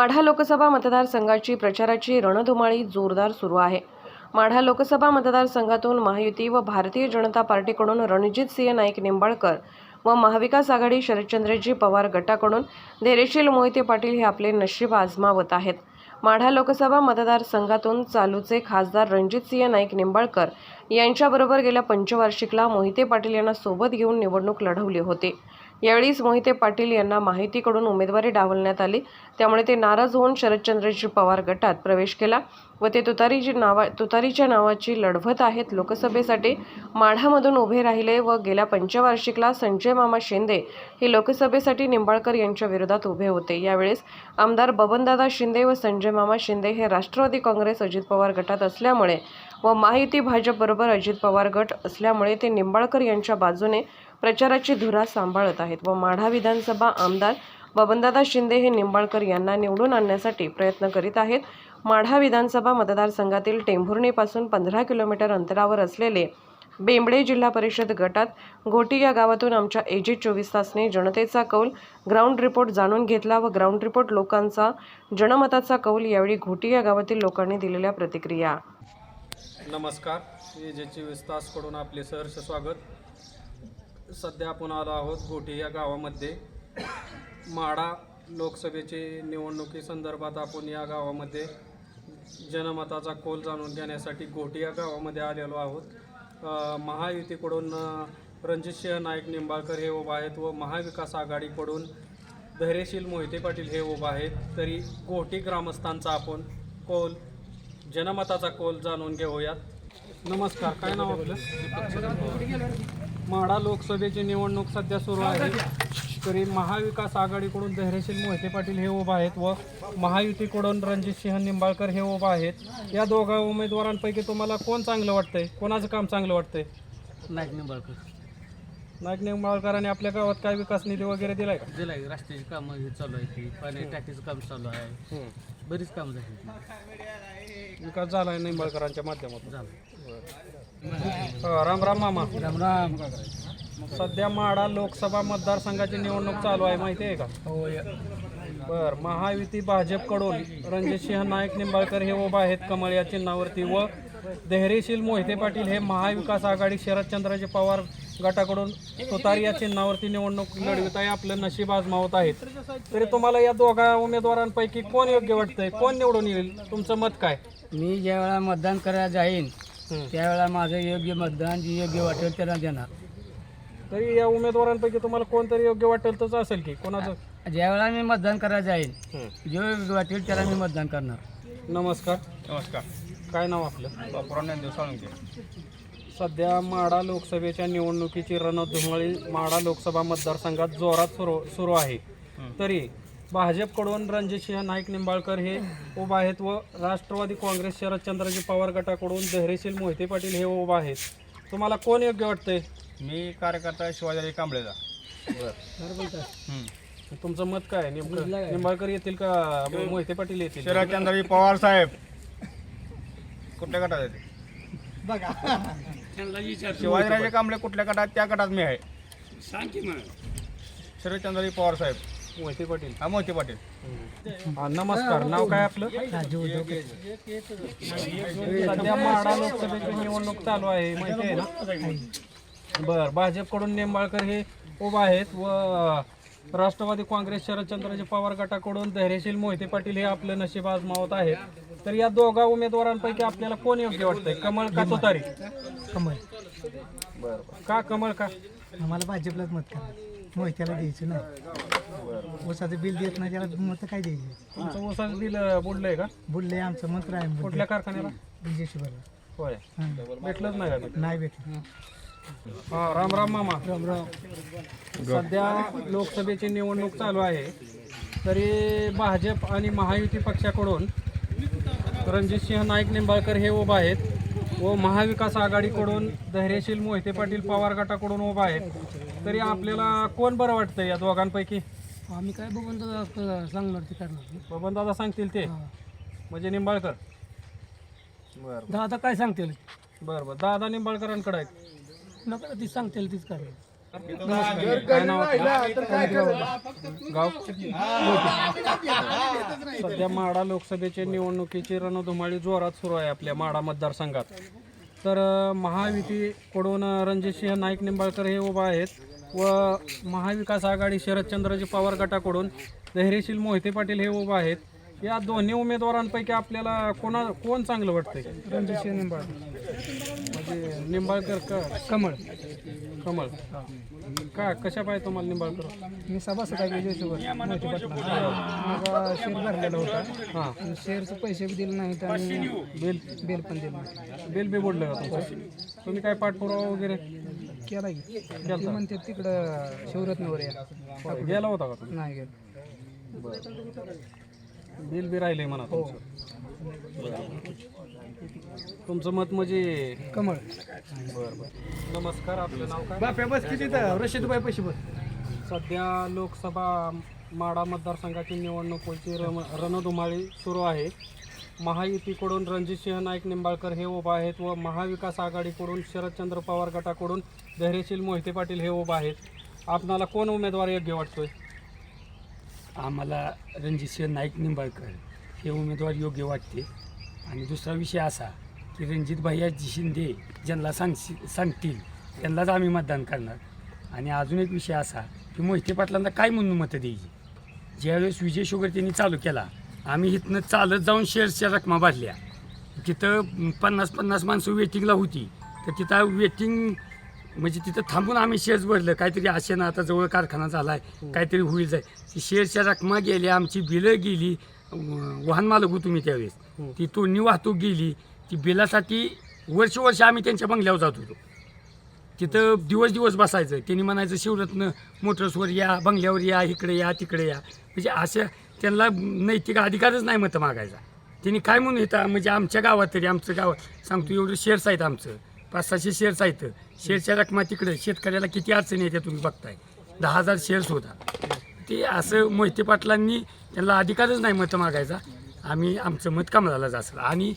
माढा लोकसभा मतदारसंघाची प्रचाराची रणधुमाळी जोरदार सुरू आहे. माढा लोकसभा मतदारसंघातून महायुती व भारतीय जनता पार्टीकडून रणजित सिंह नाईक निंबाळकर व महाविकास आघाडी शरदचंद्रजी पवार गटाकडून धैर्यशील मोहिते पाटील हे आपले नशीब आजमावत आहेत. माढा लोकसभा मतदारसंघातून चालूचे खासदार रणजितसिंह नाईक निंबाळकर यांच्याबरोबर गेल्या पंचवार्षिकला मोहिते पाटील यांना सोबत घेऊन निवडणूक लढवली होती. यावेळीच मोहिते पाटील यांना माहितीकडून उमेदवारी डावलण्यात आली. त्यामुळे ते नाराज होऊन शरदचंद्रजी पवार गटात प्रवेश केला व ते तुतारीची नावा तुतारीच्या नावाची लढवत आहेत. लोकसभेसाठी माढामधून उभे राहिले व गेल्या पंचवार्षिकला संजय मामा शिंदे हे लोकसभेसाठी निंबाळकर यांच्या विरोधात उभे होते. यावेळेस आमदार बबनदादा शिंदे व संजय मामा शिंदे हे राष्ट्रवादी काँग्रेस अजित पवार गटात असल्यामुळे व माहिती भाजपबरोबर अजित पवार गट असल्यामुळे ते निंबाळकर यांच्या बाजूने प्रचाराची धुरा सांभाळत आहेत व माढा विधानसभा आमदार बबनदादा शिंदे हे निंबाळकर यांना निवडून आणण्यासाठी प्रयत्न करीत आहेत. माढा विधानसभा मतदारसंघातील टेंभुर्णीपासून पंधरा किलोमीटर अंतरावर असलेले बेंबडे जिल्हा परिषद गटात घोटी या गावातून आमच्या एजी चोवीस तासने जनतेचा कौल ग्राउंड रिपोर्ट जाणून घेतला व ग्राउंड रिपोर्ट लोकांचा जनमताचा कौल यावेळी घोटी या गावातील लोकांनी दिलेल्या प्रतिक्रिया. नमस्कार. एजी चोवीस तासकडून आपले सहर्ष स्वागत. सध्या आपण आलो आहोत गोटी या गावामध्ये. माडा लोकसभेचे निवडणुकीसंदर्भात आपण या गावामध्ये जनमताचा कोल जाणून घेण्यासाठी गोटी या गावामध्ये आलेलो आहोत. महायुतीकडून रणजितसिंह नाईक निंबाळकर हे उभा आहेत व महाविकास आघाडीकडून धैर्यशील मोहिते पाटील हे उभा आहेत. तरी गोटी ग्रामस्थांचा आपण कोल जनमताचा कोल जाणून घेऊयात. नमस्कार काय नाव आपलं? माढा लोकसभेची निवडणूक सध्या सुरू आहे. तरी महाविकास आघाडीकडून धैर्यशील मोहिते पाटील हे उभा आहेत व महायुतीकडून रणजित सिंह निंबाळकर हे उभा आहेत. या दोघा उमेदवारांपैकी तुम्हाला कोण चांगलं वाटतंय? कोणाचं काम चांगलं वाटतंय? नाईक निंबाळकर. नाईक निंबाळकरांनी आपल्या गावात काय विकास निधी वगैरे दिलाय का? दिला आहे रस्त्याची कामं हे चालू आहे ती पाणी टाकीचं काम चालू आहे. बरीच कामं झाली. विकास झालाय निंबाळकरांच्या माध्यमातून. झालं. राम राम मामा. राम राम. सध्या माढा लोकसभा मतदारसंघाची निवडणूक चालू आहे माहिती आहे का? हो बर महायुती भाजपकडून रणजितसिंह नाईक निंबाळकर हे उभा आहेत कमळ या चिन्हावरती व धैर्यशील मोहिते पाटील हे महाविकास आघाडी शरदचंद्रजी पवार गटाकडून तुतारी या चिन्हावरती निवडणूक लढवित आहे. आपलं नशीब आजमावत आहेत. तरी तुम्हाला या दोघा उमेदवारांपैकी कोण योग्य वाटतंय? कोण निवडून येईल? तुमचं मत काय? मी ज्या वेळा मतदान करायला जाईन हं. त्यावेळेला माझं योग्य मतदान जे योग्य वाटेल त्यांना देणार. तरी या उमेदवारांपैकी तुम्हाला कोणतरी योग्य वाटेल तसं असेल की? कोणाचं? ज्या वेळा मी मतदान करायला जाईन हं. जो योग्य वाटेल त्याला मी मतदान करणार. नमस्कार. नमस्कार. काय नाव आपलं? बापूराव ज्ञानदेव साळुंके सध्या माढा लोकसभेच्या निवडणुकीची रणधुमाळी माढा लोकसभा मतदारसंघात जोरात सुरू सुरू आहे. तरी भाजपकडून रणजितसिंह नाईक निंबाळकर हे उभा आहेत व राष्ट्रवादी काँग्रेस शरदचंद्रजी पवार गटाकडून धैर्यशील मोहिते पाटील हे उभा आहेत. तुम्हाला कोण योग्य वाटतंय? मी कार्यकर्ता शिवाजी कांबळेचा. तुमचं मत काय? आहे? नेमकं निंबाळकर येतील का? मोहिते पाटील येतील? शरदचंद्रजी पवार साहेब. कुठल्या गटात आहेत? शिवाजीराजे कांबळे कुठल्या गटात? त्या गटात मी आहे. शरदचंद्रजी पवार साहेब. मोहिते पाटील हा मोहिते पाटील हा, नमस्कार नाव काय आपलं सध्या माढा लोकसभेची निवडणूक चालू आहे माहिती आहे ना बर भाजपकडून निंबाळकर हे उभा आहेत व राष्ट्रवादी काँग्रेस शरदचंद्रजी पवार गटाकडून धैर्यशील मोहिते पाटील हे आपलं नशीब आजमावत आहेत तर या दोघा उमेदवारांपैकी आपल्याला कोण योग्य वाटतंय कमळ का तुतारी कमळ का कमळ का आम्हाला भाजपलाच मत करा मोहित्याला द्यायचं नाही ऊसाचं बिल देत नाही त्याला मत काय द्यायचं? तुमचं ऊसाचं बिल बुडलंय का? बुडले आमचं मंत्र आहे कुठल्या कारखान्याला? बिजेश्वरला होय. भेटलंच नाही का? नाही भेटलं. हा. राम राम मामा. राम राम. सध्या लोकसभेची निवडणूक चालू आहे. तरी भाजप आणि महायुती पक्षाकडून रणजितसिंह नाईक निंबाळकर हे उभा आहेत व महाविकास आघाडीकडून धैर्यशील मोहिते पाटील पवार गटाकडून उभा आहेत. तरी आपल्याला कोण बरं वाटतं या दोघांपैकी? आम्ही काय बघून सांगणार ते करणार बबन दादा सांगतील ते? म्हणजे निंबाळकर? बरं. दादा काय सांगतील? बरं बरं. दादा निंबाळकरांकडे आहेत. नका ती सांगतील तीच करणार. काय नाव आपलं? गाव सध्या माडा लोकसभेच्या निवडणुकीची रणधुमाळी जोरात सुरू आहे आपल्या माडा मतदारसंघात. तर अ, महायुतीकडून अ, रणजितसिंह नाईक निंबाळकर हे उभा आहेत. व महाविकास आघाडी शरदचंद्रजी पवार गटाकडून धैर्यशील मोहिते पाटील हे उभा आहेत. या दोन्ही उमेदवारांपैकी आपल्याला कोणा कोण चांगलं वाटतंय? रणजितसिंह निंबाळकर. म्हणजे निंबाळकर का? कमळ. कमळ. का? कशा पाहिजे तुम्हाला निंबाळकर? मी सभासद आहे विजयसोबत माझा शेअर भरलेला होता. हां. शेअरचे पैसे बी दिले नाहीत आणि बिल? बिल पण दिलं नाही बिल बी बोललं का तुमचं? तुम्ही काय पाठपुरावा वगैरे केला की. ते म्हणते तिकडं शिवरत्नवर या. गेला होता का तुम्ही? नाही गेलं. बिल बी राहिले म्हणा तुमचं. तुमचं मत म्हणजे? कमळ. बरं बरं. नमस्कार आपलं नाव काय? बाप्या बस किती रशीद बाय पैसे बस. सध्या लोकसभा माडा मतदारसंघाची निवडणुकीची रम रणधुमाळी सुरू आहे. महायुतीकडून रणजितसिंह नाईक निंबाळकर हे उभा आहेत व महाविकास आघाडीकडून शरदचंद्र पवार गटाकडून धैर्यशील मोहिते पाटील हे उभा आहेत. आपणाला कोण उमेदवार योग्य वाटतोय? आम्हाला रणजितसिंह नाईक निंबाळकर हे उमेदवार योग्य वाटते. आणि दुसरा विषय असा की रणजित भैया शिंदे ज्यांना सांग सांगतील त्यांनाच आम्ही मतदान करणार. आणि अजून एक विषय असा की मोहिते पाटलांना काय म्हणून मतं द्यायची? ज्यावेळेस विजय शुगर त्यांनी चालू केला आम्ही इथनं चालत जाऊन शेअर्सच्या रकमा भरल्या. तिथं पन्नास पन्नास माणसं वेटिंगला होती. तर तिथं वेटिंग म्हणजे तिथं थांबून आम्ही शेअर्स भरलं. काहीतरी असे ना आता जवळ कारखाना झाला आहे काहीतरी होईल जाय ती शेअर्सच्या रकमा गेल्या आमची बिलं गेली. वाहन मालक होतो मी त्यावेळेस. ती तोडणी वाहतूक गेली. ती बिलासाठी वर्ष वर्ष आम्ही त्यांच्या बंगल्यावर जात होतो. तिथं दिवस दिवस बसायचं. त्यांनी म्हणायचं शिवरत्न मोटर्सवर या बंगल्यावर या इकडे या तिकडे या. म्हणजे अशा त्यांना नैतिक अधिकारच नाही मतं मागायचा. त्यांनी काय म्हणून येतं म्हणजे आमच्या गावात तरी आमचं गाव सांगतो एवढं शेअर्स आहेत आमचं. पाच सहाशे शेअर्स आहेत शेअरच्या रकमा तिकडे शेतकऱ्याला किती अडचणी येते तुम्ही बघताय. दहा हजार शेअर्स होता ते असं मोहिते पाटलांनी त्यांना अधिकारच नाही मतं मागायचा. आम्ही आमचं मत कमलालाच असेल आणि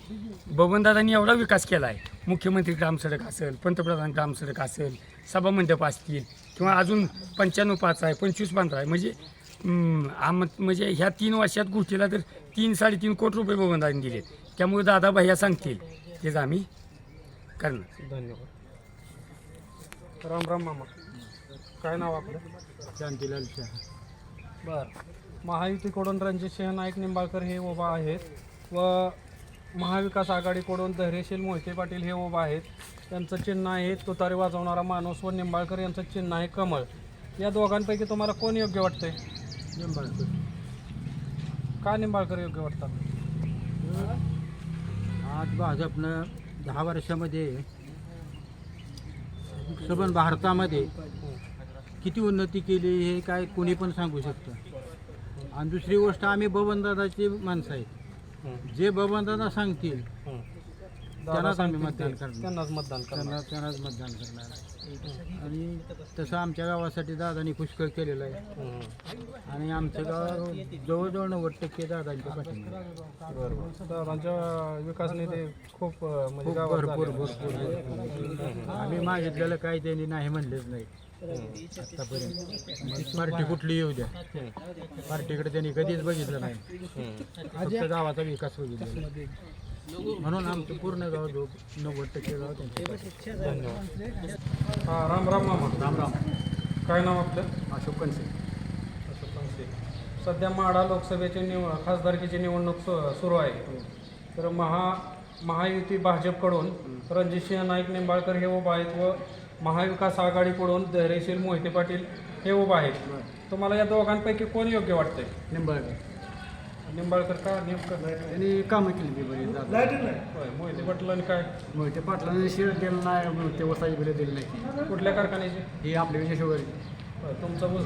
बबनदादांनी एवढा विकास केला आहे मुख्यमंत्री ग्रामसडक असेल पंतप्रधान ग्रामसडक असेल सभामंडप असतील किंवा अजून पंच्याण्णव पाच आहे पंचवीस पंधरा आहे. म्हणजे हम्म, आम म्हणजे ह्या तीन वर्षात गोष्टीला तर तीन साडेतीन कोटी रुपये बबनदादांनी दिले. त्यामुळे दादा भैया सांगतील. तेच आम्ही करणार. धन्यवाद. राम राम मामा. काय नाव आपलं? शांतीलाल बर. महायुतीकडून रणजितसिंह नाईक निंबाळकर हे उभा आहेत. व महाविकास आघाडीकडून धैर्यशील मोहिते पाटील हे उभा आहेत. त्यांचं चिन्ह आहे तुतारी वाजवणारा माणूस व निंबाळकर यांचं चिन्ह आहे कमळ. या दोघांपैकी तुम्हाला कोण योग्य वाटतंय? निंबाळकर. का निंबाळकर योग्य वाटतात आज भाजपनं दहा वर्षामध्ये सबन भारतामध्ये किती उन्नती केली हे काय कोणी पण सांगू शकतं. आणि दुसरी गोष्ट आम्ही बबनदादाची माणसं आहेत. जे बबनदादा सांगतील त्यांनाच आम्ही मतदान करणार. त्यांनाच मतदान करणार. त्यांना त्यांनाच मतदान करणार. आणि तसं आमच्या गावासाठी दादानी पुष्कळ केलेलं आहे. हम्म. आणि आमच्या गावात जवळजवळ नव्वद टक्के दादांच्या पाठिंबा आहे. बरोबर. दादांच्या विकास निधी खूप अं, म्हणजे खूप गावात भरपूर झालेला भरपूर आहे. भरपूर. आम्ही मागितलेलं काही त्यांनी नाही म्हणलेच नाही. आतापर्यंत. पार्टी कुठली येऊ द्या. पार्टीकडे त्यांनी कधीच बघितलं नाही. फक्त गावाचा विकास बघितला म्हणून आमचं पूर्ण गाव जो नव्वद टक्के गाव त्यांच्या पाठीशी. हा राम राम मामा. राम राम. काय नाव आपलं? अशोक कनसे पण ते. सध्या माढा लोकसभेची निव खासदारकीची निवडणूक सु- सुरू आहे. तर महा महायुती भाजपकडून रणजितसिंह नाईक निंबाळकर हे उभा आहेत व महाविकास आघाडीकडून धैर्यशील मोहिते पाटील हे उभा आहेत. तुम्हाला या दोघांपैकी कोण योग्य वाटतंय? निंबाळकर. निंबाळकर का नेमकं त्यांनी कामं केली ती बरी होय, मोहिते पाटील आणि काय? मोहिते पाटलांनी शेअर दिलं नाही ते वसाई बिलं दिली नाही. कुठल्या कारखान्याचे? ही आपल्या विजय शुगर होय, तुमचा ऊस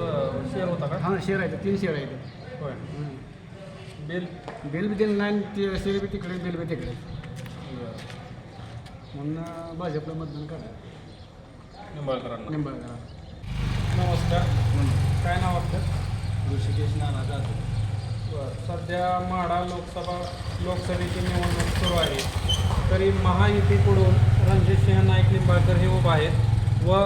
शेअर होता का? हां शेअर आहे तीन शेअर आहेत. होय. बिल बिल बी दिलं नाही ते शेअर बी तिकडे बिल बी तिकडे. म्हणून भाजपला मतदान करा निंबाळकरांना. निंबाळकरा नमस्कार. काय नाव आपलं? ऋषिकेश नाना जाधव. बरं. सध्या माढा लोकसभा लोकसभेची निवडणूक सुरू आहे. तरी महायुतीकडून रणजितसिंह नाईक निंबाळकर हे उभा आहेत व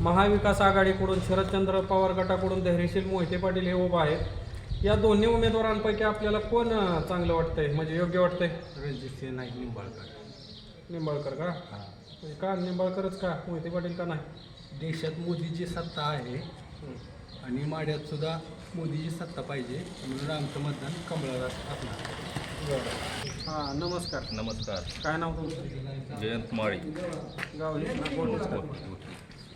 महाविकास आघाडीकडून शरदचंद्र पवार गटाकडून धैर्यशील मोहिते पाटील हे उभा आहेत. या दोन्ही उमेदवारांपैकी आपल्याला कोण चांगलं वाटतंय? म्हणजे योग्य वाटतंय? रणजित सिंह नाईक निंबाळकर. निंबाळकर का? म्हणजे का निंबाळकरच का? मोहिते पाटील का नाही? देशात मोदीची सत्ता आहे. आणि माड्यात सुद्धा मोदीची सत्ता पाहिजे म्हणून आमचं मतदान कमळाला असणार. हां नमस्कार. नमस्कार. काय नाव तुमचं? जयंत माळी. हे?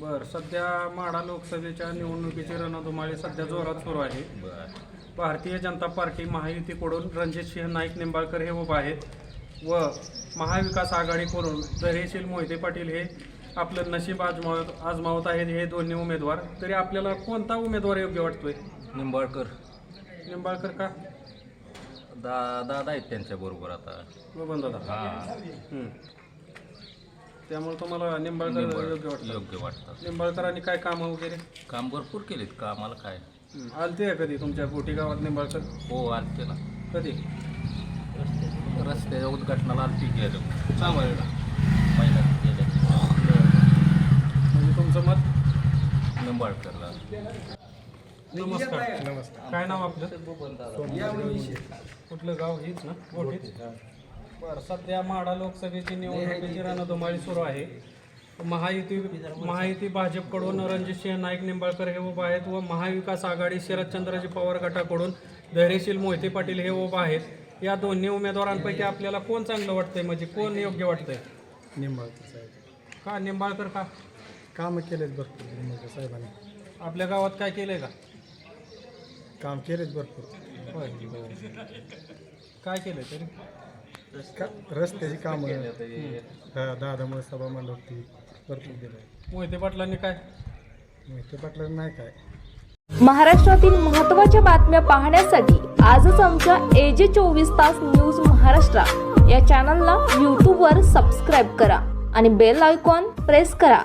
बरं सध्या माढा लोकसभेच्या निवडणुकीची रणधुमाळी सध्या जोरात सुरू आहे. भारतीय जनता पार्टी महायुतीकडून रणजित सिंह नाईक निंबाळकर हे उभा आहेत. व महाविकास आघाडीकडून धैर्यशील मोहिते पाटील हे आपलं नशीब आजमावत आजमावत आहेत हे दोन्ही उमेदवार. तरी आपल्याला कोणता उमेदवार योग्य वाटतोय? निंबाळकर. निंबाळकर का? दा दादा आहेत त्यांच्या बरोबर आता. बबन दादा हा. त्यामुळे तुम्हाला निंबाळकर योग्य वाटतं. योग्य वाटतात निंबाळकरांनी काय कामं वगैरे? काम भरपूर केलेत कामाला काय. आलते का कधी तुमच्या गोटी गावात निंबाळकर? हो आलते ना. कधी? रस्त्याच्या उद्घाटनाला आलती गेलो. सांभाळला महिन्यात गेले. म्हणजे तुमचं मत? निंबाळकरला. नमस्कार. नमस्कार. काय नाव आपलं? कुठलं गाव? हेच ना? गोटीत बरं सध्या माढा लोकसभेची निवडणुकीची रणधुमाळी सुरू आहे. महायुती महायुती भाजपकडून रणजितसिंह नाईक निंबाळकर हे उभा आहेत व महाविकास आघाडी शरदचंद्रजी पवार गटाकडून धैर्यशील मोहिते पाटील हे उभा आहेत. या दोन्ही उमेदवारांपैकी आपल्याला कोण चांगलं वाटतंय? म्हणजे कोण योग्य वाटतंय? निंबाळकर साहेब. का निंबाळकर का? कामं केलेत भरपूर निंबाळकर साहेबांनी. आपल्या गावात काय केलंय का? काम केलेत भरपूर. होय काय केलंय तरी? का रस्त्याची कामं. हा, दादामुळे सभा मंडपती भरपूर दिलं मोहिते पाटलांनी काय? ते पाटलं नाही काय. महाराष्ट्रातील महत्त्वाच्या बातम्या पाहण्यासाठी आजच आमच्या एजे चोवीस तास न्यूज महाराष्ट्र या चॅनलला यूट्यूबवर सबस्क्राईब करा आणि बेल आयकॉन प्रेस करा.